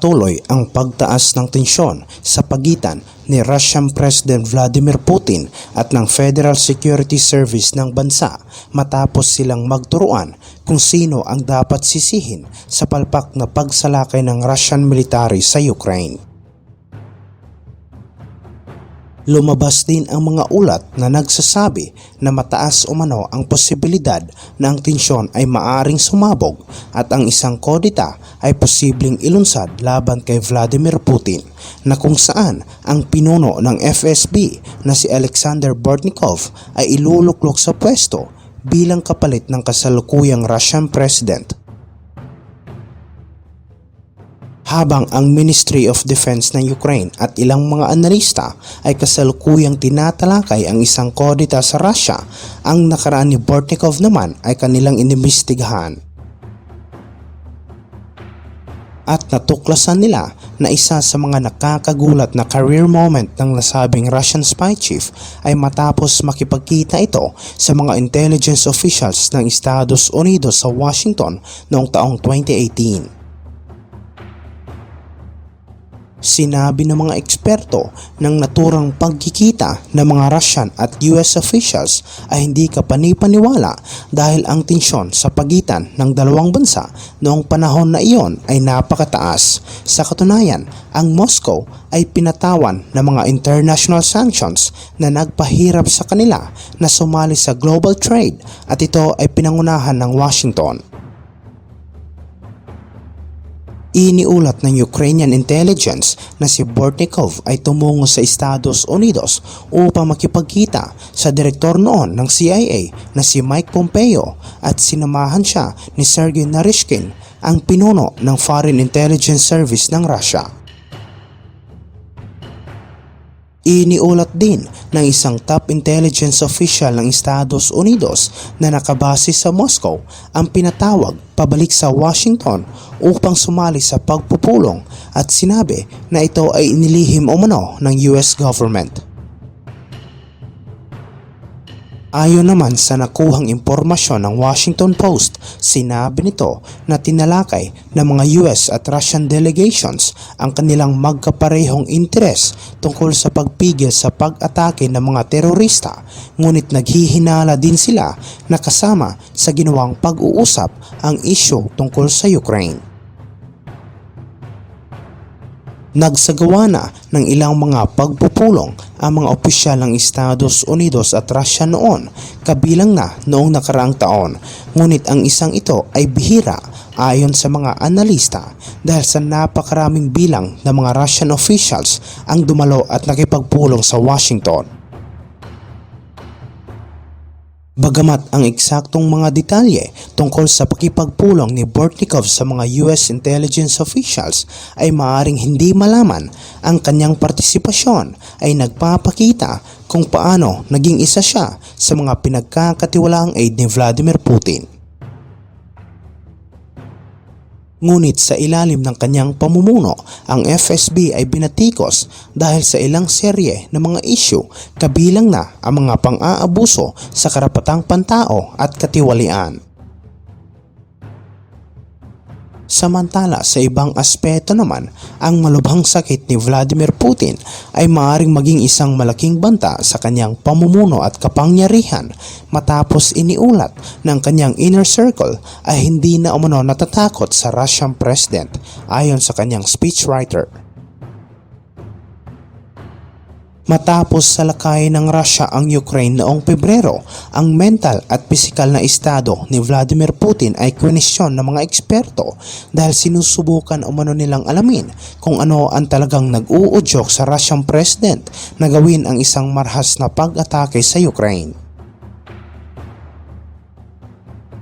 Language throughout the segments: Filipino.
Patuloy ang pagtaas ng tensyon sa pagitan ni Russian President Vladimir Putin at ng Federal Security Service ng bansa matapos silang magturuan kung sino ang dapat sisihin sa palpak na pagsalakay ng Russian military sa Ukraine. Lumabas din ang mga ulat na nagsasabi na mataas umano ang posibilidad na ang tensyon ay maaring sumabog at ang isang kodita ay posibleng ilunsad laban kay Vladimir Putin na kung saan ang pinuno ng FSB na si Alexander Bortnikov ay iluluklok sa pwesto bilang kapalit ng kasalukuyang Russian President habang ang Ministry of Defense ng Ukraine at ilang mga analista ay kasalukuyang tinatalakay ang isang kodita sa Russia, ang nakaraan ni Bortnikov naman ay kanilang inimbestigahan. At natuklasan nila na isa sa mga nakakagulat na career moment ng nasabing Russian spy chief ay matapos makipagkita ito sa mga intelligence officials ng Estados Unidos sa Washington noong taong 2018. Sinabi ng mga eksperto ng naturang pagkikita ng mga Russian at US officials ay hindi kapanipaniwala dahil ang tensyon sa pagitan ng dalawang bansa noong panahon na iyon ay napakataas. Sa katunayan, ang Moscow ay pinatawan ng mga international sanctions na nagpahirap sa kanila na sumali sa global trade at ito ay pinangunahan ng Washington. Iniulat ng Ukrainian intelligence na si Bortnikov ay tumungo sa Estados Unidos upang makipagkita sa direktor noon ng CIA na si Mike Pompeo at sinamahan siya ni Sergei Narishkin, ang pinuno ng Foreign Intelligence Service ng Russia. Iniulat din ng isang top intelligence official ng Estados Unidos na nakabase sa Moscow ang pinatawag pabalik sa Washington upang sumali sa pagpupulong at sinabi na ito ay inilihim umano ng US government. Ayon naman sa nakuhang impormasyon ng Washington Post, sinabi nito na tinalakay ng mga US at Russian delegations ang kanilang magkaparehong interes tungkol sa pagpigil sa pag-atake ng mga terorista ngunit naghihinala din sila na kasama sa ginawang pag-uusap ang isyo tungkol sa Ukraine. Nagsagawa na ng ilang mga pagpupulong ang mga opisyal ng Estados Unidos at Russia noon kabilang na noong nakaraang taon ngunit ang isang ito ay bihira ayon sa mga analista dahil sa napakaraming bilang ng mga Russian officials ang dumalo at nakipagpulong sa Washington. Bagamat ang eksaktong mga detalye tungkol sa pakipagpulong ni Bortnikov sa mga US intelligence officials ay maaring hindi malaman, ang kanyang partisipasyon ay nagpapakita kung paano naging isa siya sa mga pinagkakatiwalaang aid ni Vladimir Putin. Ngunit sa ilalim ng kanyang pamumuno, ang FSB ay binatikos dahil sa ilang serye ng mga isyu kabilang na ang mga pang-aabuso sa karapatang pantao at katiwalian. Samantala sa ibang aspeto naman, ang malubhang sakit ni Vladimir Putin ay maaaring maging isang malaking banta sa kanyang pamumuno at kapangyarihan matapos iniulat ng kanyang inner circle ay hindi na umano natatakot sa Russian president ayon sa kanyang speechwriter. Matapos salakayin ng Russia ang Ukraine noong Pebrero, ang mental at pisikal na estado ni Vladimir Putin ay kwenisyon ng mga eksperto dahil sinusubukan umano nilang alamin kung ano ang talagang nag-uudyok sa Russian president na gawin ang isang marhas na pag-atake sa Ukraine.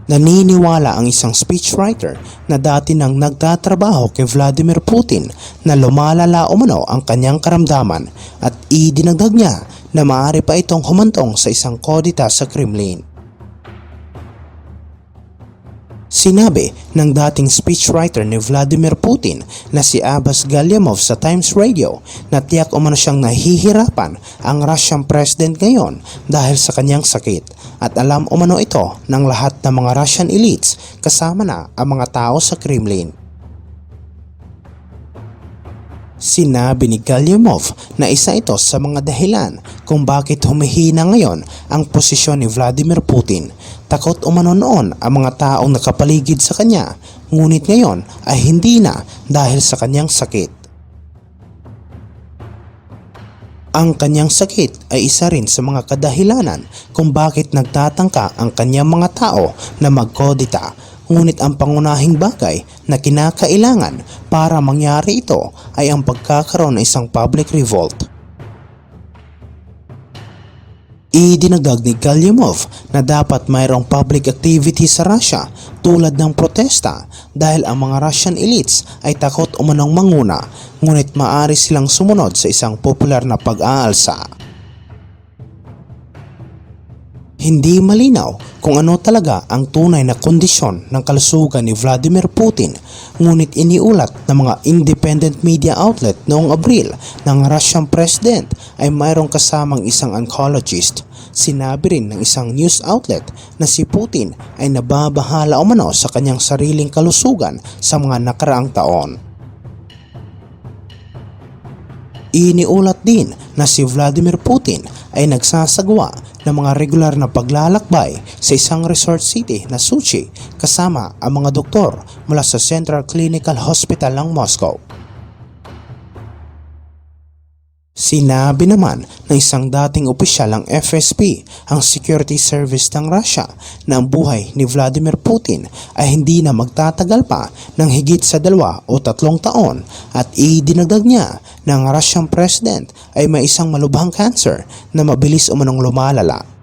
Naniniwala ang isang speechwriter na dati nang nagtatrabaho kay Vladimir Putin na lumalala umano ang kanyang karamdaman at idinagdag niya na maaari pa itong humantong sa isang kodita sa Kremlin. Sinabi ng dating speechwriter ni Vladimir Putin na si Abbas Galyamov sa Times Radio na tiyak umano siyang nahihirapan ang Russian president ngayon dahil sa kanyang sakit at alam umano ito ng lahat ng mga Russian elites kasama na ang mga tao sa Kremlin. Sinabi ni Galyamov na isa ito sa mga dahilan kung bakit humihina ngayon ang posisyon ni Vladimir Putin. Takot umano noon ang mga taong nakapaligid sa kanya, ngunit ngayon ay hindi na dahil sa kanyang sakit. Ang kanyang sakit ay isa rin sa mga kadahilanan kung bakit nagtatangka ang kanyang mga tao na magkodita. Ngunit ang pangunahing bagay na kinakailangan para mangyari ito ay ang pagkakaroon ng isang public revolt. Idinagdag ni Galyamov na dapat mayroong public activity sa Russia tulad ng protesta dahil ang mga Russian elites ay takot umanong manguna ngunit maaari silang sumunod sa isang popular na pag-aalsa. Hindi malinaw kung ano talaga ang tunay na kondisyon ng kalusugan ni Vladimir Putin ngunit iniulat ng mga independent media outlet noong Abril ng Russian President ay mayroong kasamang isang oncologist. Sinabi rin ng isang news outlet na si Putin ay nababahala umano sa kanyang sariling kalusugan sa mga nakaraang taon. Iniulat din na si Vladimir Putin ay nagsasagwa ng mga regular na paglalakbay sa isang resort city na Sochi kasama ang mga doktor mula sa Central Clinical Hospital ng Moscow. Sinabi naman ng isang dating opisyal ng FSB, ang security service ng Russia, na ang buhay ni Vladimir Putin ay hindi na magtatagal pa ng higit sa dalawa o tatlong taon at idinagdag niya na ang Russian president ay may isang malubhang cancer na mabilis umanong lumalala.